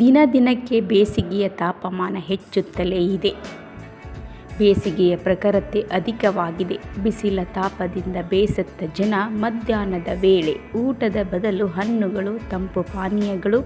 ದಿನ ದಿನಕ್ಕೆ ಬೇಸಿಗೆಯ ತಾಪಮಾನ ಹೆಚ್ಚುತ್ತಲೇ ಇದೆ. ಬೇಸಿಗೆಯ ಪ್ರಖರತೆ ಅಧಿಕವಾಗಿದೆ. ಬಿಸಿಲ ತಾಪದಿಂದ ಬೇಸತ್ತ ಜನ ಮಧ್ಯಾಹ್ನದ ವೇಳೆ ಊಟದ ಬದಲು ಹಣ್ಣುಗಳು, ತಂಪು ಪಾನೀಯಗಳು,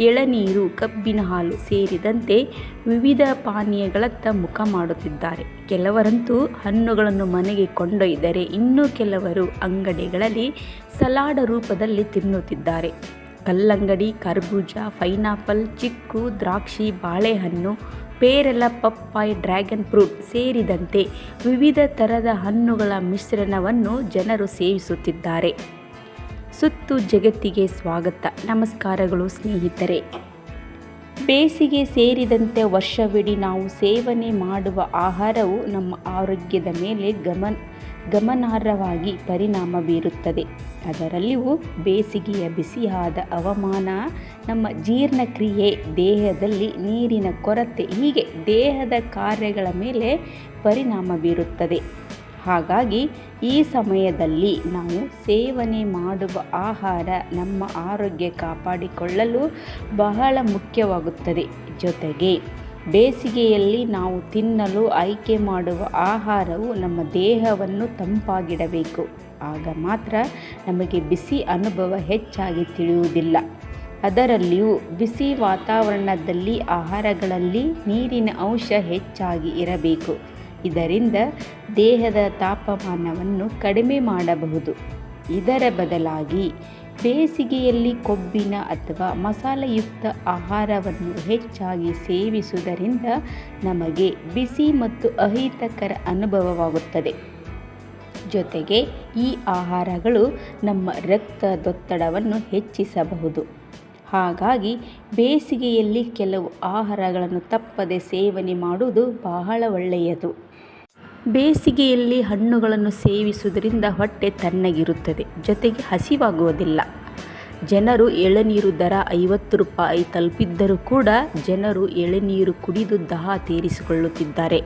ಎಳನೀರು, ಕಬ್ಬಿನ ಹಾಲು ಸೇರಿದಂತೆ ವಿವಿಧ ಪಾನೀಯಗಳತ್ತ ಮುಖ ಮಾಡುತ್ತಿದ್ದಾರೆ. ಕೆಲವರಂತೂ ಹಣ್ಣುಗಳನ್ನು ಮನೆಗೆ ಕೊಂಡೊಯ್ದರೆ ಇನ್ನೂ ಕೆಲವರು ಅಂಗಡಿಗಳಲ್ಲಿ ಸಲಾಡ ರೂಪದಲ್ಲಿ ತಿನ್ನುತ್ತಿದ್ದಾರೆ. ಕಲ್ಲಂಗಡಿ, ಕರ್ಬೂಜ, ಪೈನಾಪಲ್, ಚಿಕ್ಕು, ದ್ರಾಕ್ಷಿ, ಬಾಳೆಹಣ್ಣು, ಪೇರಲ, ಪಪ್ಪಾಯ್, ಡ್ರ್ಯಾಗನ್ ಫ್ರೂಟ್ ಸೇರಿದಂತೆ ವಿವಿಧ ಥರದ ಹಣ್ಣುಗಳ ಮಿಶ್ರಣವನ್ನು ಜನರು ಸೇವಿಸುತ್ತಿದ್ದಾರೆ. ಸುತ್ತು ಜಗತ್ತಿಗೆ ಸ್ವಾಗತ. ನಮಸ್ಕಾರಗಳು ಸ್ನೇಹಿತರೆ. ಬೇಸಿಗೆ ಸೇರಿದಂತೆ ವರ್ಷವಿಡೀ ನಾವು ಸೇವನೆ ಮಾಡುವ ಆಹಾರವು ನಮ್ಮ ಆರೋಗ್ಯದ ಮೇಲೆ ಗಮನ ಗಮನಾರ್ಹವಾಗಿ ಪರಿಣಾಮ ಬೀರುತ್ತದೆ. ಅದರಲ್ಲಿಯೂ ಬೇಸಿಗೆಯ ಬಿಸಿಯಾದ ಹವಾಮಾನ, ನಮ್ಮ ಜೀರ್ಣಕ್ರಿಯೆ, ದೇಹದಲ್ಲಿ ನೀರಿನ ಕೊರತೆ, ಹೀಗೆ ದೇಹದ ಕಾರ್ಯಗಳ ಮೇಲೆ ಪರಿಣಾಮ ಬೀರುತ್ತದೆ. ಹಾಗಾಗಿ ಈ ಸಮಯದಲ್ಲಿ ನಾವು ಸೇವನೆ ಮಾಡುವ ಆಹಾರ ನಮ್ಮ ಆರೋಗ್ಯ ಕಾಪಾಡಿಕೊಳ್ಳಲು ಬಹಳ ಮುಖ್ಯವಾಗುತ್ತದೆ. ಜೊತೆಗೆ ಬೇಸಿಗೆಯಲ್ಲಿ ನಾವು ತಿನ್ನಲು ಆಯ್ಕೆ ಮಾಡುವ ಆಹಾರವು ನಮ್ಮ ದೇಹವನ್ನು ತಂಪಾಗಿಡಬೇಕು. ಆಗ ಮಾತ್ರ ನಮಗೆ ಬಿಸಿ ಅನುಭವ ಹೆಚ್ಚಾಗಿ ತಿಳಿಯುವುದಿಲ್ಲ. ಅದರಲ್ಲಿಯೂ ಬಿಸಿ ವಾತಾವರಣದಲ್ಲಿ ಆಹಾರಗಳಲ್ಲಿ ನೀರಿನ ಅಂಶ ಹೆಚ್ಚಾಗಿ ಇರಬೇಕು. ಇದರಿಂದ ದೇಹದ ತಾಪಮಾನವನ್ನು ಕಡಿಮೆ ಮಾಡಬಹುದು. ಇದರ ಬದಲಾಗಿ ಬೇಸಿಗೆಯಲ್ಲಿ ಕೊಬ್ಬಿನ ಅಥವಾ ಮಸಾಲೆಯುಕ್ತ ಆಹಾರವನ್ನು ಹೆಚ್ಚಾಗಿ ಸೇವಿಸುವುದರಿಂದ ನಮಗೆ ಬಿಸಿ ಮತ್ತು ಅಹಿತಕರ ಅನುಭವವಾಗುತ್ತದೆ. ಜೊತೆಗೆ ಈ ಆಹಾರಗಳು ನಮ್ಮ ರಕ್ತದೊತ್ತಡವನ್ನು ಹೆಚ್ಚಿಸಬಹುದು. ಹಾಗಾಗಿ ಬೇಸಿಗೆಯಲ್ಲಿ ಕೆಲವು ಆಹಾರಗಳನ್ನು ತಪ್ಪದೆ ಸೇವನೆ ಮಾಡುವುದು ಬಹಳ ಒಳ್ಳೆಯದು. ಬೇಸಿಗೆಯಲ್ಲಿ ಹಣ್ಣುಗಳನ್ನು ಸೇವಿಸುವುದರಿಂದ ಹೊಟ್ಟೆ ತಣ್ಣಗಿರುತ್ತದೆ, ಜೊತೆಗೆ ಹಸಿವಾಗುವುದಿಲ್ಲ. ಜನರು ಎಳನೀರು ದರ ಐವತ್ತು ರೂಪಾಯಿ ತಲುಪಿದ್ದರೂ ಕೂಡ ಜನರು ಎಳನೀರು ಕುಡಿದು ದಹ ತೀರಿಸಿಕೊಳ್ಳುತ್ತಿದ್ದಾರೆ.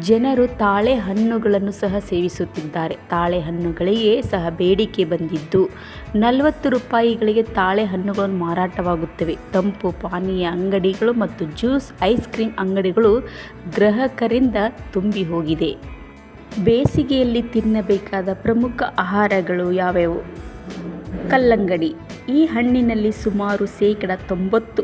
ಜನರು ತಾಳೆ ಹಣ್ಣುಗಳನ್ನು ಸಹ ಸೇವಿಸುತ್ತಿದ್ದಾರೆ. ತಾಳೆ ಹಣ್ಣುಗಳಿಗೆ ಸಹ ಬೇಡಿಕೆ ಬಂದಿದ್ದು, ನಲವತ್ತು ರೂಪಾಯಿಗಳಿಗೆ ತಾಳೆ ಹಣ್ಣುಗಳನ್ನು ಮಾರಾಟವಾಗುತ್ತವೆ. ತಂಪು, ಪಾನೀಯ ಅಂಗಡಿಗಳು ಮತ್ತು ಜ್ಯೂಸ್, ಐಸ್ ಕ್ರೀಮ್ ಅಂಗಡಿಗಳು ಗ್ರಾಹಕರಿಂದ ತುಂಬಿ ಹೋಗಿದೆ ಬೇಸಿಗೆಯಲ್ಲಿ ತಿನ್ನಬೇಕಾದ ಪ್ರಮುಖ ಆಹಾರಗಳು ಯಾವ್ಯಾವು? ಕಲ್ಲಂಗಡಿ. ಈ ಹಣ್ಣಿನಲ್ಲಿ ಸುಮಾರು ಶೇಕಡ ತೊಂಬತ್ತು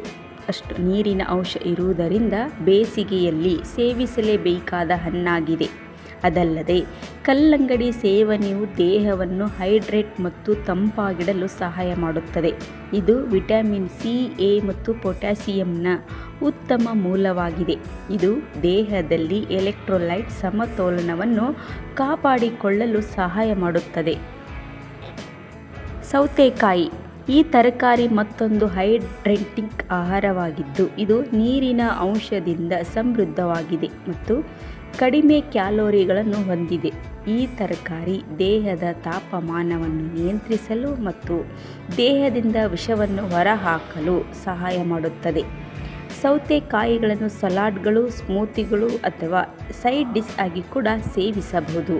ಅಷ್ಟು ನೀರಿನ ಅಂಶ ಇರುವುದರಿಂದ ಬೇಸಿಗೆಯಲ್ಲಿ ಸೇವಿಸಲೇಬೇಕಾದ ಹಣ್ಣಾಗಿದೆ. ಅದಲ್ಲದೆ ಕಲ್ಲಂಗಡಿ ಸೇವನೆಯು ದೇಹವನ್ನು ಹೈಡ್ರೇಟ್ ಮತ್ತು ತಂಪಾಗಿಡಲು ಸಹಾಯ ಮಾಡುತ್ತದೆ. ಇದು ವಿಟಮಿನ್ ಸಿ, ಎ ಮತ್ತು ಪೊಟ್ಯಾಸಿಯಂನ ಉತ್ತಮ ಮೂಲವಾಗಿದೆ. ಇದು ದೇಹದಲ್ಲಿ ಎಲೆಕ್ಟ್ರೋಲೈಟ್ ಸಮತೋಲನವನ್ನು ಕಾಪಾಡಿಕೊಳ್ಳಲು ಸಹಾಯ ಮಾಡುತ್ತದೆ. ಸೌತೆಕಾಯಿ ಈ ತರಕಾರಿ ಮತ್ತೊಂದು ಹೈಡ್ರೆಂಟಿಕ್ ಆಹಾರವಾಗಿದ್ದು, ಇದು ನೀರಿನ ಅಂಶದಿಂದ ಸಮೃದ್ಧವಾಗಿದೆ ಮತ್ತು ಕಡಿಮೆ ಕ್ಯಾಲೋರಿಗಳನ್ನು ಹೊಂದಿದೆ. ಈ ತರಕಾರಿ ದೇಹದ ತಾಪಮಾನವನ್ನು ನಿಯಂತ್ರಿಸಲು ಮತ್ತು ದೇಹದಿಂದ ವಿಷವನ್ನು ಹೊರಹಾಕಲು ಸಹಾಯ ಮಾಡುತ್ತದೆ. ಸೌತೆಕಾಯಿಗಳನ್ನು ಸಲಾಡ್ಗಳು, ಸ್ಮೂತಿಗಳು ಅಥವಾ ಸೈಡ್ ಡಿಶ್ ಆಗಿ ಕೂಡ ಸೇವಿಸಬಹುದು.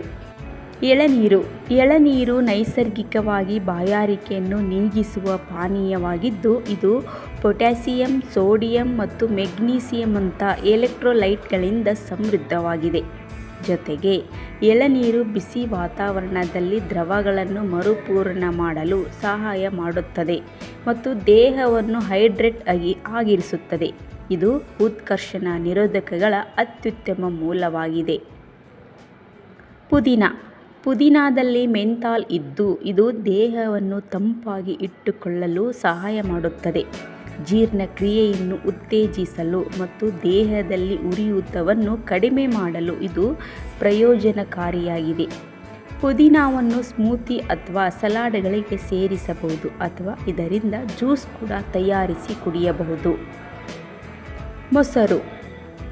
ಎಳನೀರು. ಎಳನೀರು ನೈಸರ್ಗಿಕವಾಗಿ ಬಾಯಾರಿಕೆಯನ್ನು ನೀಗಿಸುವ ಪಾನೀಯವಾಗಿದ್ದು, ಇದು ಪೊಟ್ಯಾಸಿಯಂ, ಸೋಡಿಯಂ ಮತ್ತು ಮೆಗ್ನೀಸಿಯಂನಂಥ ಎಲೆಕ್ಟ್ರೋಲೈಟ್ಗಳಿಂದ ಸಮೃದ್ಧವಾಗಿದೆ. ಜೊತೆಗೆ, ಎಳನೀರು ಬಿಸಿ ವಾತಾವರಣದಲ್ಲಿ ದ್ರವಗಳನ್ನು ಮರುಪೂರಣ ಮಾಡಲು ಸಹಾಯ ಮಾಡುತ್ತದೆ ಮತ್ತು ದೇಹವನ್ನು ಹೈಡ್ರೇಟ್ ಆಗಿ ಆಗಿರಿಸುತ್ತದೆ. ಇದು ಉತ್ಕರ್ಷಣ ನಿರೋಧಕಗಳ ಅತ್ಯುತ್ತಮ ಮೂಲವಾಗಿದೆ. ಪುದೀನ ಪುದೀನಾದಲ್ಲಿ ಮೆಂಥಾಲ್ ಇದ್ದು, ಇದು ದೇಹವನ್ನು ತಂಪಾಗಿ ಇಟ್ಟುಕೊಳ್ಳಲು ಸಹಾಯ ಮಾಡುತ್ತದೆ. ಜೀರ್ಣಕ್ರಿಯೆಯನ್ನು ಉತ್ತೇಜಿಸಲು ಮತ್ತು ದೇಹದಲ್ಲಿ ಉರಿಯೂತವನ್ನು ಕಡಿಮೆ ಮಾಡಲು ಇದು ಪ್ರಯೋಜನಕಾರಿಯಾಗಿದೆ. ಪುದೀನಾವನ್ನು ಸ್ಮೂತಿ ಅಥವಾ ಸಲಾಡ್ಗಳಿಗೆ ಸೇರಿಸಬಹುದು ಅಥವಾ ಇದರಿಂದ ಜ್ಯೂಸ್ ಕೂಡ ತಯಾರಿಸಿ ಕುಡಿಯಬಹುದು. ಮೊಸರು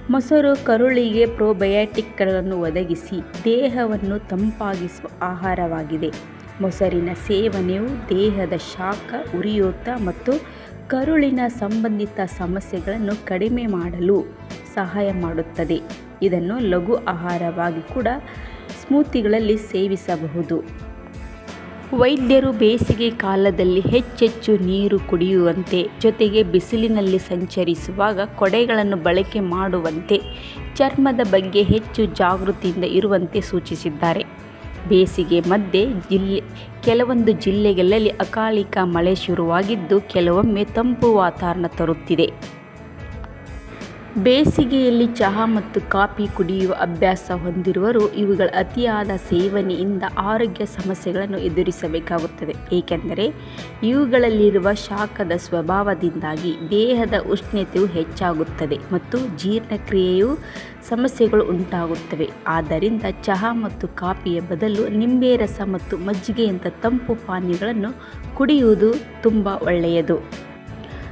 ಮೊಸರು ಕರುಳಿಗೆ ಪ್ರೋಬಯಾಟಿಕ್ಗಳನ್ನು ಒದಗಿಸಿ ದೇಹವನ್ನು ತಂಪಾಗಿಸುವ ಆಹಾರವಾಗಿದೆ. ಮೊಸರಿನ ಸೇವನೆಯು ದೇಹದ ಶಾಖ, ಉರಿಯೂತ ಮತ್ತು ಕರುಳಿನ ಸಂಬಂಧಿತ ಸಮಸ್ಯೆಗಳನ್ನು ಕಡಿಮೆ ಮಾಡಲು ಸಹಾಯ ಮಾಡುತ್ತದೆ. ಇದನ್ನು ಲಘು ಆಹಾರವಾಗಿ ಕೂಡ ಸ್ಮೂತಿಗಳಲ್ಲಿ ಸೇವಿಸಬಹುದು. ವೈದ್ಯರು ಬೇಸಿಗೆ ಕಾಲದಲ್ಲಿ ಹೆಚ್ಚೆಚ್ಚು ನೀರು ಕುಡಿಯುವಂತೆ, ಜೊತೆಗೆ ಬಿಸಿಲಿನಲ್ಲಿ ಸಂಚರಿಸುವಾಗ ಕೊಡೆಗಳನ್ನು ಬಳಕೆ ಮಾಡುವಂತೆ, ಚರ್ಮದ ಬಗ್ಗೆ ಹೆಚ್ಚು ಜಾಗೃತಿಯಿಂದ ಇರುವಂತೆ ಸೂಚಿಸಿದ್ದಾರೆ. ಬೇಸಿಗೆ ಮಧ್ಯೆ ಜಿಲ್ಲೆ, ಕೆಲವೊಂದು ಜಿಲ್ಲೆಗಳಲ್ಲಿ ಅಕಾಲಿಕ ಮಳೆ ಶುರುವಾಗಿದ್ದು, ಕೆಲವೊಮ್ಮೆ ತಂಪು ವಾತಾವರಣ ತರುತ್ತಿದೆ. ಬೇಸಿಗೆಯಲ್ಲಿ ಚಹಾ ಮತ್ತು ಕಾಫಿ ಕುಡಿಯುವ ಅಭ್ಯಾಸ ಹೊಂದಿರುವರು ಇವುಗಳ ಅತಿಯಾದ ಸೇವನೆಯಿಂದ ಆರೋಗ್ಯ ಸಮಸ್ಯೆಗಳನ್ನು ಎದುರಿಸಬೇಕಾಗುತ್ತದೆ. ಏಕೆಂದರೆ ಇವುಗಳಲ್ಲಿರುವ ಶಾಖದ ಸ್ವಭಾವದಿಂದಾಗಿ ದೇಹದ ಉಷ್ಣತೆಯು ಹೆಚ್ಚಾಗುತ್ತದೆ ಮತ್ತು ಜೀರ್ಣಕ್ರಿಯೆಯು ಸಮಸ್ಯೆಗಳು ಉಂಟಾಗುತ್ತವೆ. ಆದ್ದರಿಂದ ಚಹಾ ಮತ್ತು ಕಾಫಿಯ ಬದಲು ನಿಂಬೆ ರಸ ಮತ್ತು ಮಜ್ಜಿಗೆಯಂಥ ತಂಪು ಪಾನೀಯಗಳನ್ನು ಕುಡಿಯುವುದು ತುಂಬ ಒಳ್ಳೆಯದು.